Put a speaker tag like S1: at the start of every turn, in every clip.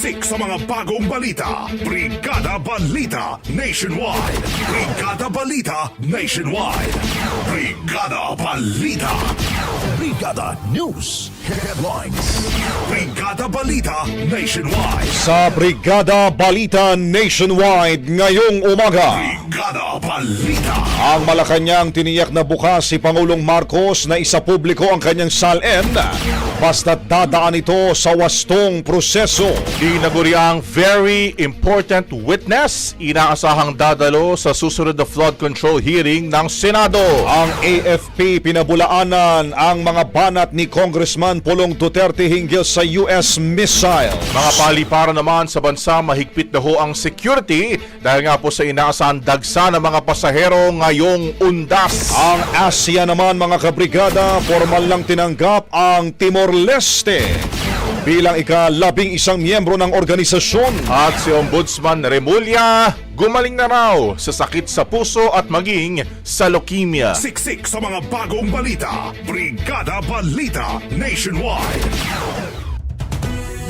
S1: Siksik sa mga bagong balita. Brigada Balita Nationwide. Brigada Balita Nationwide. Brigada Balita. Brigada News Headlines. Brigada Balita Nationwide.
S2: Sa Brigada Balita Nationwide ngayong umaga.
S1: Brigada Balita.
S2: Ang Malacanang tiniyak na bukas si Pangulong Marcos na isa publiko ang kanyang salin basta't dadaan ito sa wastong proseso.
S3: Dinaguriang very important witness inaasahang dadalo sa susunod na flood control hearing ng Senado.
S2: Ang AFP pinabulaanan ang mga banat ni Congressman Pulong Duterte hinggil sa US missile.
S3: Mga paliparan naman sa bansa mahigpit na ho ang security dahil nga po sa inaasahan dagsa ng mga pasahero ngayong undas.
S2: Ang Asia naman mga kabrigada, formal lang tinanggap ang Timor-Leste bilang ika-labing isang miyembro ng organisasyon.
S3: At si Ombudsman Remulla gumaling na raw sa sakit sa puso at maging sa leukemia.
S1: Siksik sa mga bagong balita. Brigada Balita Nationwide.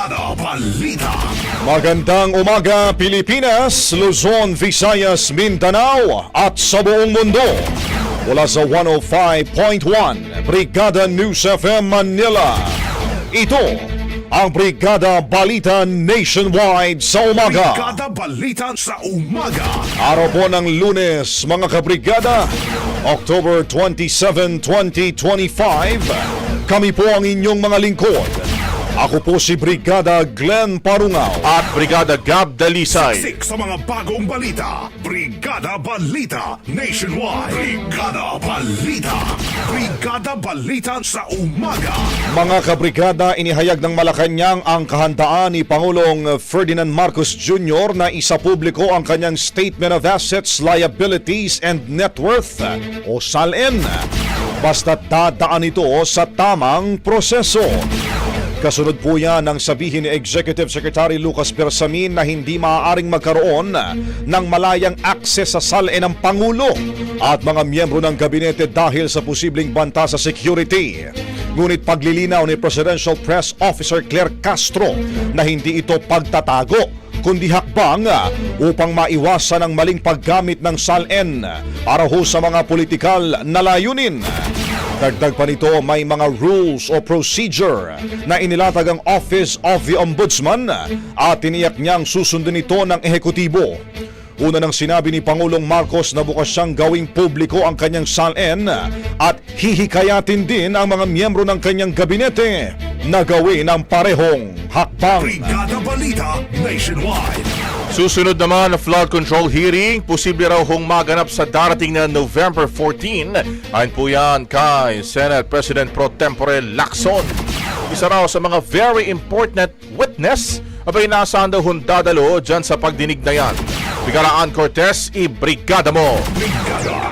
S1: Brigada Balita.
S2: Magandang umaga Pilipinas, Luzon, Visayas, Mindanao at sa buong mundo. Mula sa 105.1 Brigada News FM Manila. Ito ang Brigada Balita Nationwide sa umaga.
S1: Brigada Balita sa umaga.
S2: Araw po ng lunes, mga kabrigada, October 27, 2025. Kami po ang inyong mga lingkod. Ako po si Brigada Glenn Parungaw.
S3: At Brigada Gab Dalisay.
S1: Siksik sa mga bagong balita. Brigada Balita Nationwide. Brigada Balita. Brigada Balita sa umaga.
S2: Mga kabrigada, inihayag ng Malacanang ang kahandaan ni Pangulong Ferdinand Marcos Jr. na isa publiko ang kanyang Statement of Assets, Liabilities and Net Worth o SALN. Basta dadaan ito sa tamang proseso. Kasunod po yan ang sabihin ni Executive Secretary Lucas Bersamin na hindi maaaring magkaroon ng malayang akses sa salin ng Pangulo at mga miyembro ng gabinete dahil sa posibleng banta sa security. Ngunit paglilinaw ni Presidential Press Officer Claire Castro na hindi ito pagtatago kundi hakbang upang maiwasan ang maling paggamit ng SALN para ho sa mga politikal na layunin. Dagdag pa nito may mga rules o procedure na inilatag ang Office of the Ombudsman at tiniyak niyang susundin ito ng ehekutibo. Una nang sinabi ni Pangulong Marcos na bukas siyang gawing publiko ang kanyang SALN at hihikayatin din ang mga miyembro ng kanyang gabinete na gawin ang parehong hakbang.
S1: Brigada Balita Nationwide.
S3: Susunod naman na flood control hearing, posible raw hong maganap sa darating na November 14. Ayon po yan kay Senate President Pro Tempore Lacson. Isa raw sa mga very important witness abay nasaan daw hong dadalo dyan sa pagdinig na yan. Bigaraan Cortez, i-brigada mo!
S1: Brigada.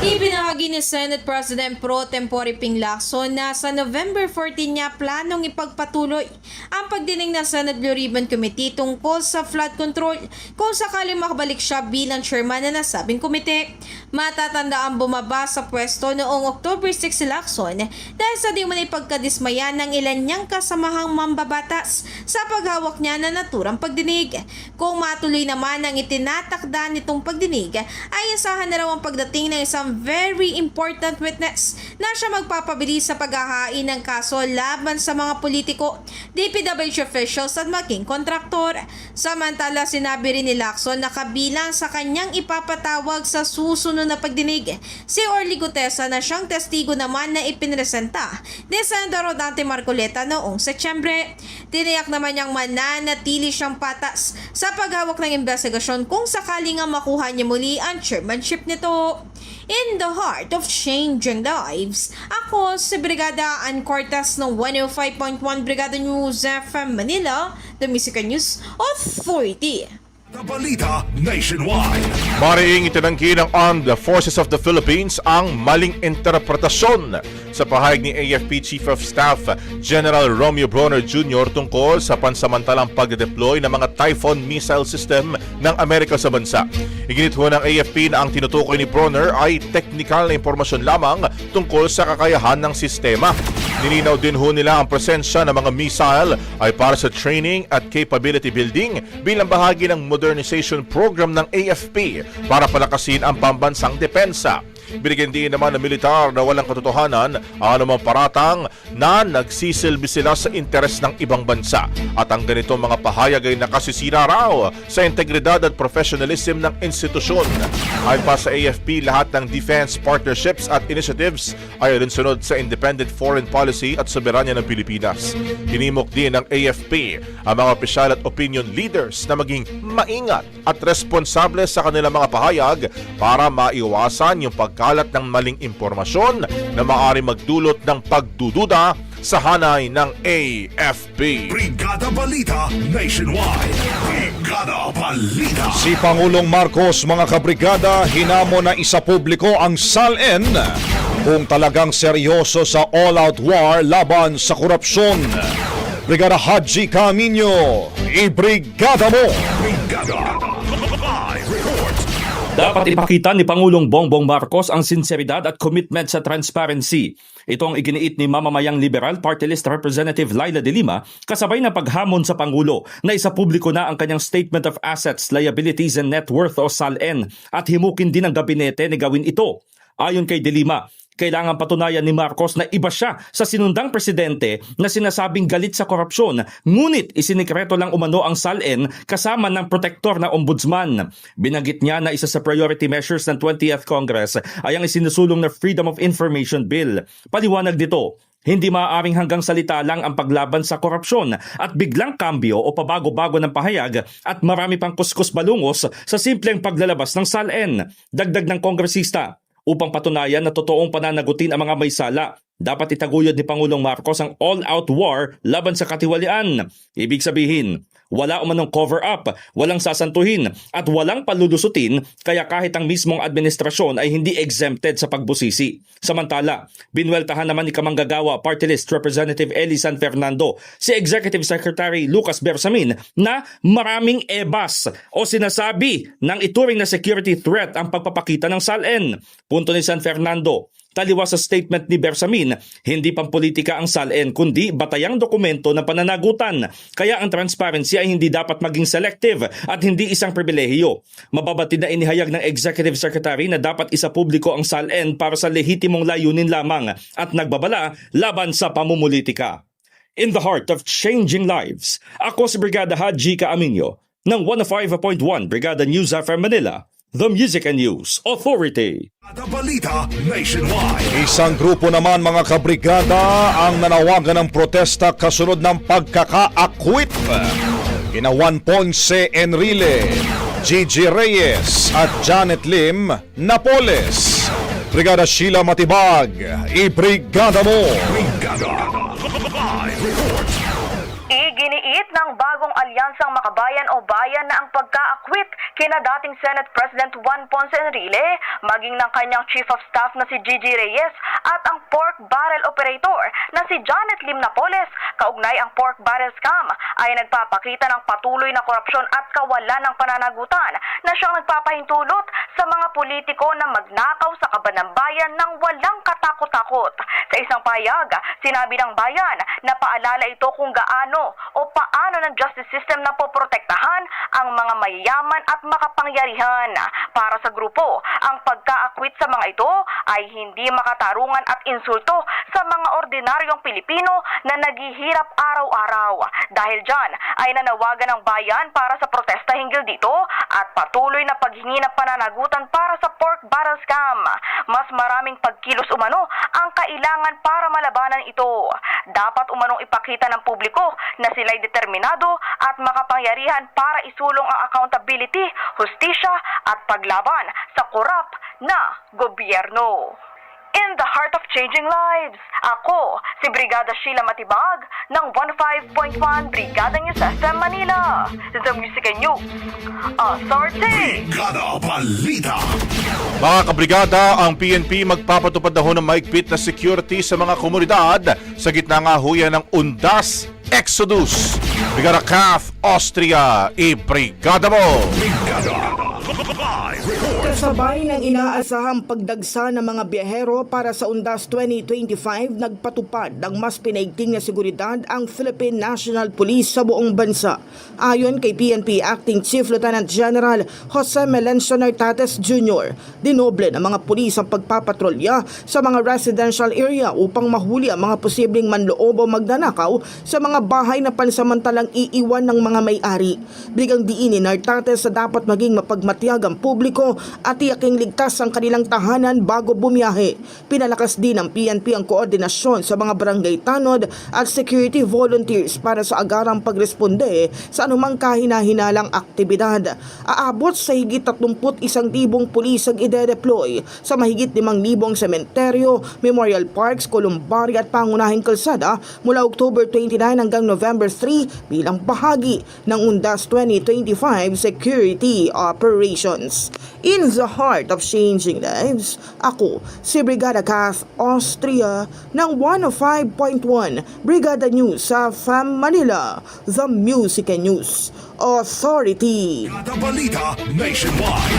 S4: Ibinahagi ni Senate President Pro Tempore Ping Lacson na sa November 14 niya planong ipagpatuloy ang pagdinig ng Senate Blue Ribbon Committee tungkol sa flood control kung sakaling makabalik siya bilang chairman na nasabing komite. Matatanda ang bumaba sa pwesto noong October 6 si Lacson dahil sa di man pagkadismaya ng ilan niyang kasamahang mambabatas sa paghawak niya na naturang pagdinig. Kung matuloy naman ang itinatakda nitong pagdinig, ay asahan na raw ang pagdating ng isang very important witness na siya magpapabilis sa paghahain ng kaso laban sa mga politiko, DPWH officials at maging kontraktor. Samantala, sinabi rin ni Lacson na kabilang sa kanyang ipapatawag sa susunod na pagdinig si Orly Gutesa na siyang testigo naman na ipinresenta ni Senator Rodante Marcoleta noong Setyembre. Tiniyak naman niyang mananatili siyang patas sa paghawak ng investigasyon kung sakaling nga makuha niya muli ang chairmanship nito. In the heart of changing lives, ako si Brigada Ann Cortez ng 105.1 Brigada News FM Manila, the Music News Authority.
S1: The Balita Nationwide.
S3: Mariing itinanggi ng Armed Forces of the Philippines ang maling interpretasyon sa pahayag ni AFP Chief of Staff General Romeo Bronner Jr. tungkol sa pansamantalang pagde-deploy ng mga Typhoon missile system ng Amerika sa bansa. Iginit ho ng AFP na ang tinutukoy ni Bronner ay technical na impormasyon lamang tungkol sa kakayahan ng sistema. Nilinaw din ho nila ang presensya ng mga missile ay para sa training at capability building bilang bahagi ng modernization program ng AFP para palakasin ang pambansang depensa. Binigyan din naman ng militar na walang katotohanan ang anumang paratang na nagsisilbi sila sa interes ng ibang bansa. At ang ganitong mga pahayag ay nakasisira raw sa integridad at professionalism ng institusyon. Ayon pa sa AFP, lahat ng defense partnerships at initiatives ay alinsunod sa independent foreign policy at soberanya ng Pilipinas. Hinimok din ng AFP ang mga opisyal at opinion leaders na maging maingat at responsable sa kanilang mga pahayag para maiwasan yung pagkalat ng maling impormasyon na maaari magdulot ng pagdududa sa hanay ng AFP.
S1: Brigada Balita Nationwide. Brigada Balita.
S2: Si Pangulong Marcos mga kabrigada hinamo na isa publiko ang SALN kung talagang seryoso sa all-out war laban sa korupsyon. Brigada Haji Camino, ibrigada mo!
S1: Brigada.
S5: Dapat ipakita ni Pangulong Bongbong Marcos ang sinseridad at commitment sa transparency. Ito ang iginiit ni mamamayang Liberal Party List Representative Laila de Lima kasabay ng paghamon sa Pangulo na isa publiko na ang kanyang Statement of Assets, Liabilities and Net Worth o SALN at himukin din ang gabinete na gawin ito. Ayon kay de Lima, kailangan patunayan ni Marcos na iba siya sa sinundang presidente na sinasabing galit sa korupsyon ngunit isinikreto lang umano ang SALN kasama ng protektor na ombudsman. Binanggit niya na isa sa priority measures ng 20th Congress ay ang isinusulong na Freedom of Information Bill. Paliwanag dito, hindi maaaring hanggang salita lang ang paglaban sa korupsyon at biglang kambyo o pabago-bago ng pahayag at marami pang kuskus balungos sa simpleng paglalabas ng SALN. Dagdag ng kongresista, upang patunayan na totoong pananagutin ang mga may sala. Dapat itaguyod ni Pangulong Marcos ang all-out war laban sa katiwalian. Ibig sabihin, wala umanong cover-up, walang sasantuhin, at walang palulusutin kaya kahit ang mismong administrasyon ay hindi exempted sa pagbusisi. Samantala, binweltahan naman ni Kamanggagawa Party List Representative Eli San Fernando si Executive Secretary Lucas Bersamin na maraming ebas o sinasabi ng ituring na security threat ang pagpapakita ng SALN. Punto ni San Fernando, Taliwas sa statement ni Bersamin, hindi pampolitika ang SALN kundi batayang dokumento ng pananagutan. Kaya ang transparency ay hindi dapat maging selective at hindi isang pribilehiyo. Mababatid na inihayag ng Executive Secretary na dapat isa publiko ang SALN para sa lehitimong layunin lamang at nagbabala laban sa pamumulitika. In the heart of changing lives, ako si Brigada Haji Kaaminyo ng 105.1 Brigada News FM Manila, The Music and News Authority.
S1: Balita nationwide.
S2: Isang grupo naman mga kabrigada ang nanawagan ng protesta kasunod ng pagkaka-acquit. Kina Juan Ponce Enrile, Gigi Reyes at Janet Lim Napoles. Brigada Sheila Matibag, i-brigada mo!
S1: Brigada. Live report.
S6: Iginiit ng bagong alyansang makabayan o bayan na ang pagka-acquit kina dating Senate President Juan Ponce Enrile, maging ng kanyang Chief of Staff na si Gigi Reyes at ang pork barrel operator na si Janet Lim Napoles. Kaugnay ang pork barrel scam ay nagpapakita ng patuloy na korupsyon at kawalan ng pananagutan na siyang nagpapahintulot sa mga politiko na magnakaw sa kaban ng bayan ng walang katakot-takot. Sa isang payag, sinabi ng bayan na paalala ito kung gaano o paano ng justice system na poprotektahan ang mga mayayaman at makapangyarihan. Para sa grupo, ang pagka-acquit sa mga ito ay hindi makatarungan at insulto sa mga ordinaryong Pilipino na naghihirap araw-araw. Dahil dyan ay nanawagan ng bayan para sa protesta hinggil dito at patuloy na paghingi ng pananagutan para sa pork barrel scam. Mas maraming pagkilos umano ang kailangan para malabanan ito. Dapat umanong ipakita ng publiko na sila'y determinado at makapangyarihan para isulong ang accountability, hustisya at paglaban sa korap na gobyerno. In the heart of changing lives, ako si Brigada Sheila Matibag ng 15.1 Brigada News FM Manila. The Music and News Authority!
S1: Brigada Balita.
S3: Mga kabrigada, ang PNP magpapatupad na ho ng maigpit na security sa mga komunidad sa gitna nga ho yan ng Undas Exodus. Brigada Kath, Austria, i-brigada mo!
S7: Kasabay ng inaasahang pagdagsa ng mga biyahero para sa Undas 2025, nagpatupad ng mas pinaigting na seguridad ang Philippine National Police sa buong bansa. Ayon kay PNP Acting Chief Lieutenant General Jose Melencio Nartates Jr., dinoble ng mga pulis ang pagpapatrolya sa mga residential area upang mahuli ang mga posibleng manloob o magnanakaw sa mga bahay na pansamantalang iiwan ng mga may-ari. Bigang diin ni Nartates sa dapat maging mapagmatiyag ang publiko at tiyaking ligtas ang kanilang tahanan bago bumiyahe. Pinalakas din ng PNP ang koordinasyon sa mga barangay tanod at security volunteers para sa agarang pagresponde sa anumang kahinahinalang aktibidad. Aabot sa higit 31,000 pulis ang ide-deploy sa mahigit 5,000 sementeryo, memorial parks, columbari at pangunahing kalsada mula October 29 hanggang November 3 bilang bahagi ng UNDAS 2025 security operations. In the heart of changing lives, ako si Brigada Kath Austria ng 105.1 Brigada News sa FAM Manila, The Music and News Authority.
S1: Brigada Balita nationwide.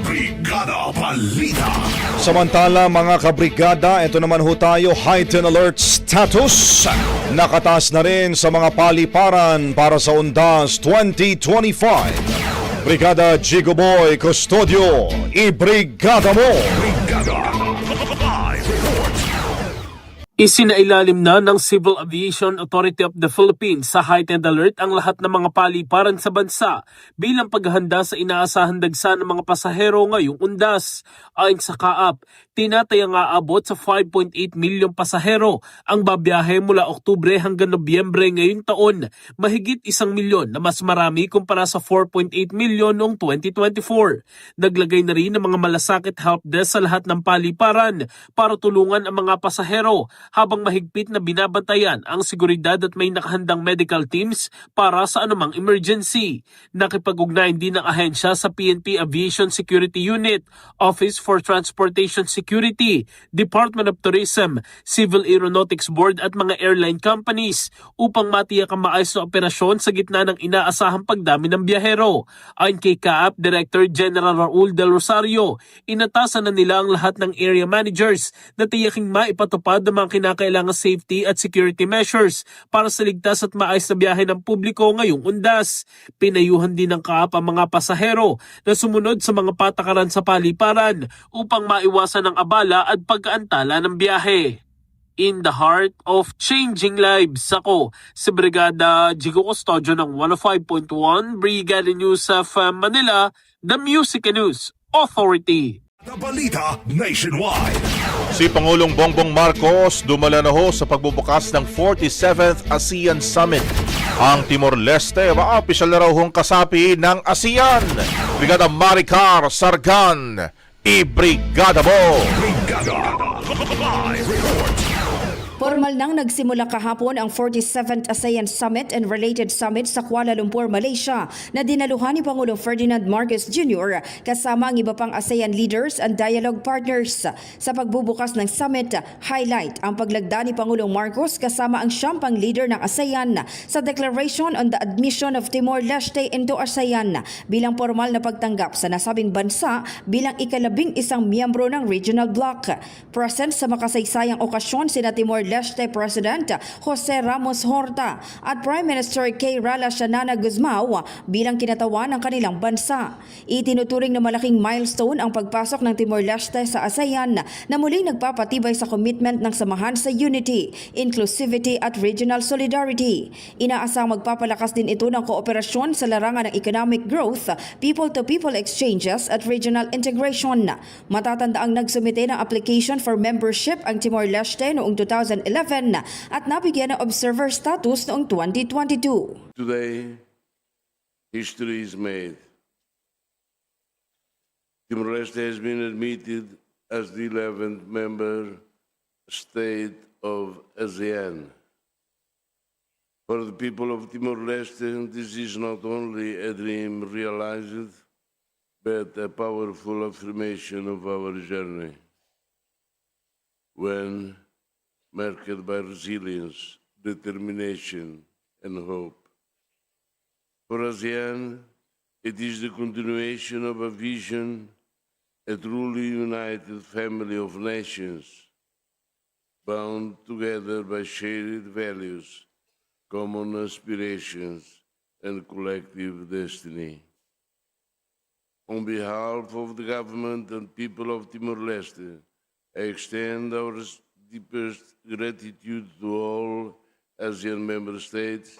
S1: Brigada Balita.
S2: Samantala mga kabrigada, ito naman ho tayo heightened alert status. Nakataas na rin sa mga paliparan para sa Undas 2025. Brigada Jigo Boy Custodio, i-brigada mo!
S8: Isinailalim na ng Civil Aviation Authority of the Philippines sa heightened alert ang lahat ng mga paliparan sa bansa bilang paghahanda sa inaasahan dagsa ng mga pasahero ngayong undas. Ayon sa kaap, tinatayang aabot sa 5.8 milyong pasahero ang babiyahe mula Oktubre hanggang Nobyembre ngayong taon, mahigit isang milyon na mas marami kumpara sa 4.8 milyon noong 2024. Naglagay na rin ng mga malasakit help desk sa lahat ng paliparan para tulungan ang mga pasahero habang mahigpit na binabantayan ang seguridad at may nakahandang medical teams para sa anumang emergency. Nakipag-ugnayan din ng ahensya sa PNP Aviation Security Unit, Office for Transportation Security, Department of Tourism, Civil Aeronautics Board at mga airline companies upang matiyak ang maayos na operasyon sa gitna ng inaasahang pagdami ng biyahero. Ayon kay CAAP Director General Raul Del Rosario, inatasan na nila ang lahat ng area managers na tiyaking maipatupad ang mga kinakailangang safety at security measures para sa ligtas at maayos na biyahe ng publiko ngayong undas. Pinayuhan din ng CAAP ang mga pasahero na sumunod sa mga patakaran sa paliparan upang maiwasan ang abala at pagkaantala ng biyahe in the heart of changing lives. Ako, si Brigada Jigo Custodio ng 105.1 Brigada News of uh, Manila, the Music News Authority.
S1: Balita Nationwide.
S3: Si Pangulong Bongbong Marcos dumala na ho sa pagbubukas ng 47th ASEAN Summit. Ang Timor-Leste maapisyal na raw hong kasapi ng ASEAN. Brigada Maricar Sargan, i-brigada mo!
S1: Brigada. Live report.
S9: Formal nang nagsimula kahapon ang 47th ASEAN Summit and related summit sa Kuala Lumpur, Malaysia na dinaluhan ni Pangulong Ferdinand Marcos Jr. kasama ang iba pang ASEAN leaders and dialogue partners. Sa pagbubukas ng summit, highlight ang paglagda ni Pangulong Marcos kasama ang siyang leader ng ASEAN sa Declaration on the Admission of Timor-Leste into ASEAN bilang formal na pagtanggap sa nasabing bansa bilang ikalabing isang miyembro ng regional bloc. Present sa makasaysayang okasyon sina Timor-Leste President Jose Ramos Horta at Prime Minister Kay Rala Shanana Guzmao bilang kinatawan ng kanilang bansa. Itinuturing na malaking milestone ang pagpasok ng Timor-Leste sa ASEAN na muling nagpapatibay sa commitment ng samahan sa unity, inclusivity at regional solidarity. Inaasang magpapalakas din ito ng kooperasyon sa larangan ng economic growth, people-to-people exchanges at regional integration. Matatanda ang nagsumite ng application for membership ang Timor-Leste noong 2011 at nabigyan ng observer status noong 2022.
S10: Today, history is made. Timor-Leste has been admitted as the 11th member state of ASEAN. For the people of Timor-Leste, this is not only a dream realized, but a powerful affirmation of our journey. When marked by resilience, determination, and hope. For ASEAN, it is the continuation of a vision, a truly united family of nations, bound together by shared values, common aspirations, and collective destiny. On behalf of the government and people of Timor-Leste, I extend our deepest gratitude to all ASEAN member states,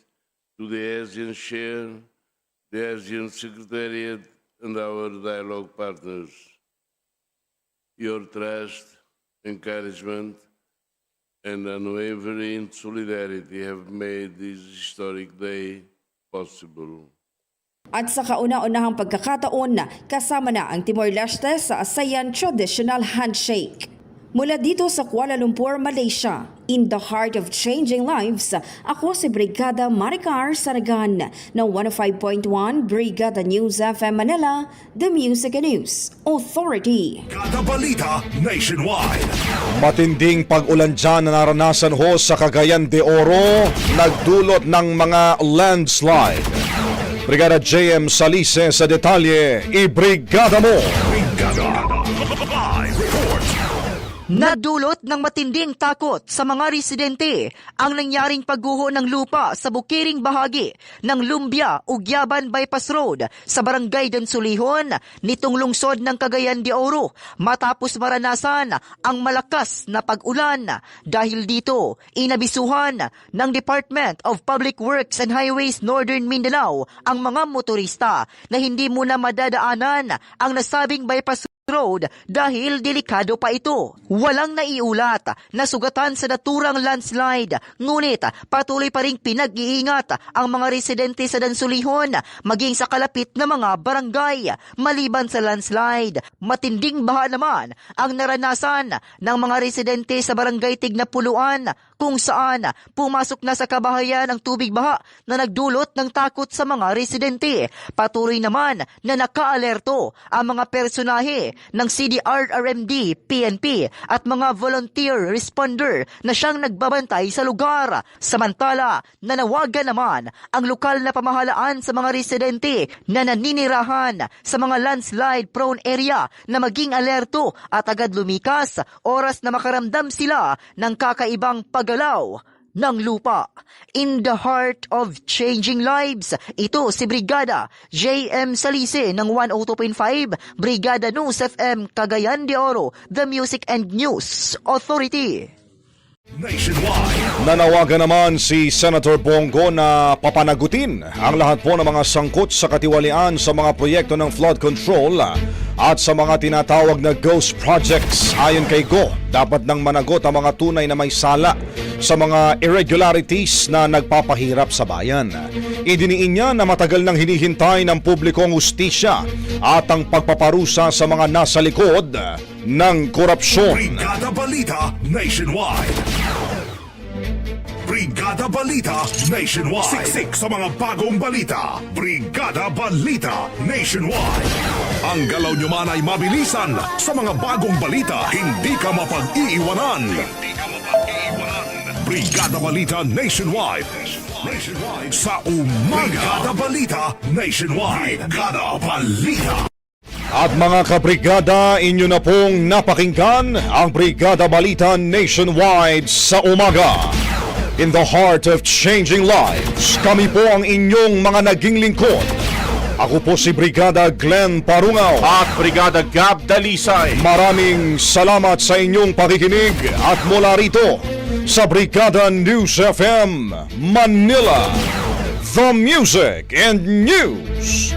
S10: to the ASEAN Chair, the ASEAN Secretariat, and our dialogue partners. Your trust, encouragement, and unwavering solidarity have made this historic day possible.
S9: At sa kauna-unahang pagkakataon, kasama na ang Timor-Leste sa ASEAN Traditional Handshake. Mula dito sa Kuala Lumpur, Malaysia, in the heart of changing lives, ako si Brigada Maricar Saragan ng 105.1 Brigada News FM Manila, The Music and News Authority.
S1: Kada Balita Nationwide.
S2: Matinding pag-ulan dyan na naranasan ho sa Cagayan de Oro, nagdulot ng mga landslide. Brigada JM Salise sa detalye, i-brigada mo!
S1: Brigada.
S11: Nadulot ng matinding takot sa mga residente ang nangyaring pagguho ng lupa sa bukiring bahagi ng Lumbia, Ugyaban Bypass Road sa Barangay Dansulihon nitong lungsod ng Cagayan de Oro matapos maranasan ang malakas na pag-ulan. Dahil dito, inabisuhan ng Department of Public Works and Highways Northern Mindanao ang mga motorista na hindi muna madadaanan ang nasabing bypass Road dahil delikado pa ito. Walang naiulat na sugatan sa naturang landslide, ngunit patuloy pa ring pinag-iingat ang mga residente sa Dansulihon maging sa kalapit na mga barangay. Maliban sa landslide, matinding baha naman ang naranasan ng mga residente sa barangay Tignapuluan kung saan pumasok na sa kabahayan ang tubig baha na nagdulot ng takot sa mga residente. Patuloy naman na nakaalerto ang mga personahe ng CDR-RMD, PNP at mga volunteer responder na siyang nagbabantay sa lugar. Samantala, nanawagan naman ang lokal na pamahalaan sa mga residente na naninirahan sa mga landslide prone area na maging alerto at agad lumikas oras na makaramdam sila ng kakaibang paggalaw ng lupa. In the heart of changing lives, ito si Brigada JM Salise ng 102.5, Brigada News FM Cagayan de Oro, The Music and News Authority.
S1: Nationwide.
S2: Nanawagan naman si Senator Bongo na papanagutin ang lahat po ng mga sangkot sa katiwalian sa mga proyekto ng flood control at sa mga tinatawag na ghost projects. Ayon kay Go, dapat nang managot ang mga tunay na may sala sa mga irregularities na nagpapahirap sa bayan. Idiniin niya na matagal nang hinihintay ng publiko ang ustisya at ang pagpaparusa sa mga nasa likod ng korupsyon.
S1: Brigada Balita Nationwide. Brigada Balita Nationwide. Siksik sa mga bagong balita. Brigada Balita Nationwide. Ang galaw nyo man ay mabilisan sa mga bagong balita. Hindi ka mapag-iiwanan. Hindi ka mapag-iiwanan. Brigada Balita Nationwide. Nationwide sa umaga. Brigada Balita Nationwide. Brigada Balita.
S2: At mga kabrigada, inyo na pong napakinggan ang Brigada Balita Nationwide sa umaga. In the heart of changing lives, kami po ang inyong mga naging lingkod. Ako po si Brigada Glenn Parungaw.
S3: At Brigada Gab Dalisay.
S2: Maraming salamat sa inyong pakikinig at mula rito sa Brigada News FM Manila, The Music and News